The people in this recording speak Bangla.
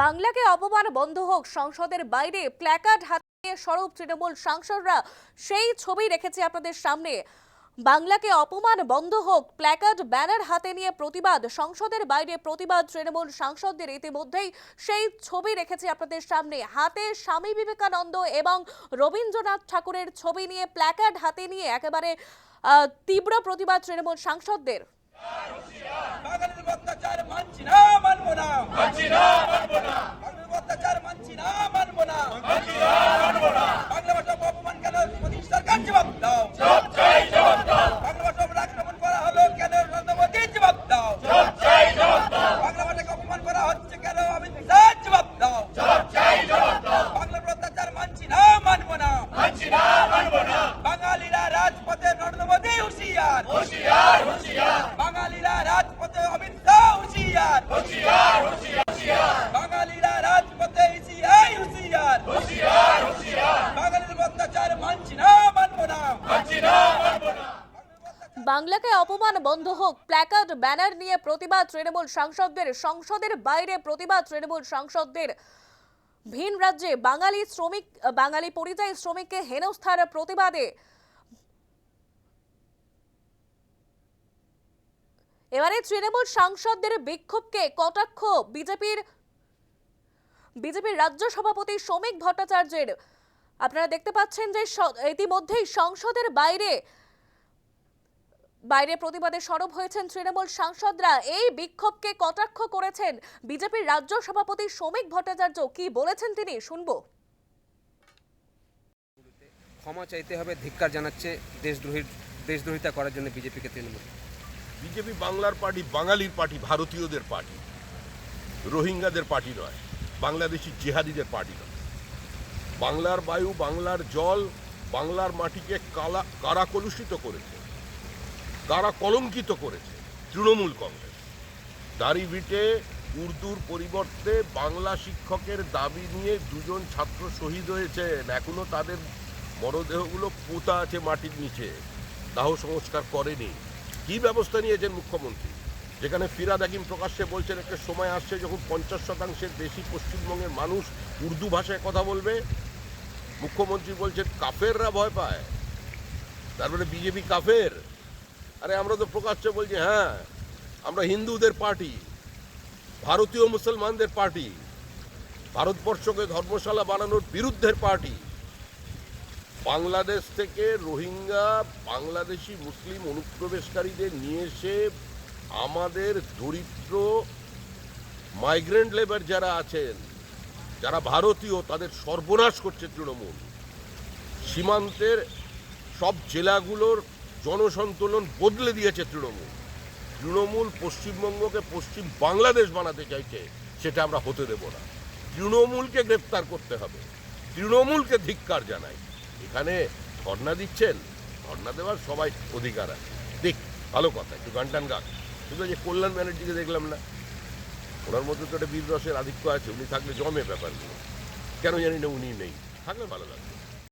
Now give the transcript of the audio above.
বাংলাকে অপমান বন্ধ হোক, সংসদের বাইরে প্ল্যাকার্ড হাতে স্বরূপ তৃণমূল সাংসদরা, সেই ছবি রেখেছে আপনাদের সামনে। বাংলাকে অপমান বন্ধ হোক, প্ল্যাকার্ড ব্যানার হাতে নিয়ে প্রতিবাদ, সংসদের বাইরে প্রতিবাদ তৃণমূল সাংসদদের ইতিমধ্যেই সেই ছবি রেখেছে আপনাদের সামনে। হাতে স্বামী বিবেকানন্দ এবং রবীন্দ্রনাথ ঠাকুরের ছবি নিয়ে প্ল্যাকার্ড হাতে নিয়ে একেবারে তীব্র প্রতিবাদ তৃণমূল সাংসদদের। বাঙালির অত্যাচার মানছি না মানবো না। মানছি না মানবো না। বাঙালির অত্যাচার মানছি না মানবো না। মানছি না মানবো না। বাংলা ভাষা অপমান কেন মোদী সরকার জবাব দাও। জবাব চাই জবাব দাও। বাংলা ভাষা উপর আক্রমণ করা হলো কেন নরেন্দ্র মোদী জবাব দাও। জবাব চাই জবাব দাও। বাংলা ভাষাকে অপমান করা হচ্ছে কেন অমিত শাহ জবাব দাও। জবাব চাই জবাব দাও। বাংলার অত্যাচার মানছি না মানবো না। মানছি না মানবো না। বাঙালিরা রাজপথে নরেন্দ্র হুঁশিয়ার। হুঁশিয়ার হুঁশিয়ার। বাঙালিরা রাজপথে অমিত শাহ হুঁশিয়ার হুঁশিয়ার হুঁশিয়ার। বাঙালিরা রাজপথে ইসিআই হুঁশিয়ার। হুঁশিয়ার হুঁশিয়ার। বাঙালির অত্যাচার মানছি না মানবো না। মানছি না মানবো না। বাংলাকে অপমান বন্ধ হোক প্ল্যাকার্ড ব্যানার নিয়ে প্রতিবাদ তৃণমূল সাংসদদের সংসদের বাইরে প্রতিবাদ তৃণমূল সাংসদদের। ভিন রাজ্যে বাঙালি শ্রমিক বাঙালি পরিযায়ী শ্রমিককে হেনস্থার প্রতিবাদে এবারে তৃণমূল সাংসদদের বিক্ষোভকে কটাক্ষ বিজেপির বিজেপির রাজ্য সভাপতি শ্রমিক ভট্টাচার্যের। আপনারা দেখতে পাচ্ছেন যে ইতিমধ্যেই সংসদের বাইরে বাইরে প্রতিবাদে সরব হয়েছেন তৃণমূল সাংসদরা। এই বিক্ষোভকে কটাক্ষ করেছেন বিজেপির রাজ্য সভাপতি শ্রমিক ভট্টাচার্য। কি বলেছেন তিনি, শুনব। ক্ষমা চাইতে হবে, ধিক্কার জানাচ্ছে দেশদ্রোহীর দেশদ্রোহিতা করার জন্য বিজেপিকে তৃণমূল। বিজেপি বাংলার পার্টি বাঙালির পার্টি, ভারতীয়দের পার্টি। রোহিঙ্গাদের পার্টি নয়, বাংলাদেশি জিহাদিদের পার্টি নয়। বাংলার বায়ু, বাংলার জল, বাংলার মাটিকে কালা কারা কলুষিত করেছে কারা কলঙ্কিত করেছে তৃণমূল কংগ্রেস। দাড়ি ভিটে উর্দুর পরিবর্তে বাংলা শিক্ষকের দাবি নিয়ে দুজন ছাত্র শহীদ হয়েছেন। এখনও তাদের মরদেহগুলো পোতা আছে মাটির নিচে। দাহ সংস্কার করেনি। কি ব্যবস্থা নিয়েছেন মুখ্যমন্ত্রী? যেখানে ফিরাদ হাকিম প্রকাশ্যে বলছেন, একটা সময় আসছে যখন পঞ্চাশ শতাংশের বেশি পশ্চিমবঙ্গের মানুষ উর্দু ভাষায় কথা বলবে। মুখ্যমন্ত্রী বলছেন, কাফেররা ভয় পায়। তারপরে বিজেপি কাফের। আরে আমরা তো প্রকাশ্যে বলছি হ্যাঁ আমরা হিন্দুদের পার্টি, ভারতীয় মুসলমানদের পার্টি, ভারতবর্ষকে ধর্মশালা বানানোর বিরুদ্ধের পার্টি। বাংলাদেশ থেকে রোহিঙ্গা, বাংলাদেশি, মুসলিম অনুপ্রবেশকারীদের নিয়ে এসে আমাদের দরিদ্র মাইগ্রেন্ট লেবার যারা আছেন, যারা ভারতীয়, তাদের সর্বনাশ করছে তৃণমূল। সীমান্তের সব জেলাগুলোর জনসন্তুলন বদলে দিয়েছে তৃণমূল। তৃণমূল পশ্চিমবঙ্গকে পশ্চিম বাংলাদেশ বানাতে চাইছে, সেটা আমরা হতে দেব না। তৃণমূলকে গ্রেপ্তার করতে হবে। তৃণমূলকে ধিক্কার জানাই। এখানে ধর্ণা দিচ্ছেন, ধর্ণা দেওয়ার সবাই অধিকার আছে। দেখ, ভালো কথা, একটু গান টান গান শুধু যে কল্যাণ ব্যানার্জিকে দেখলাম না, ওনার মধ্যে তো একটা বীর রসের আধিক্য আছে, উনি থাকলে জমে ব্যাপারগুলো। কেন জানি না উনি নেই, থাকলে ভালো লাগবে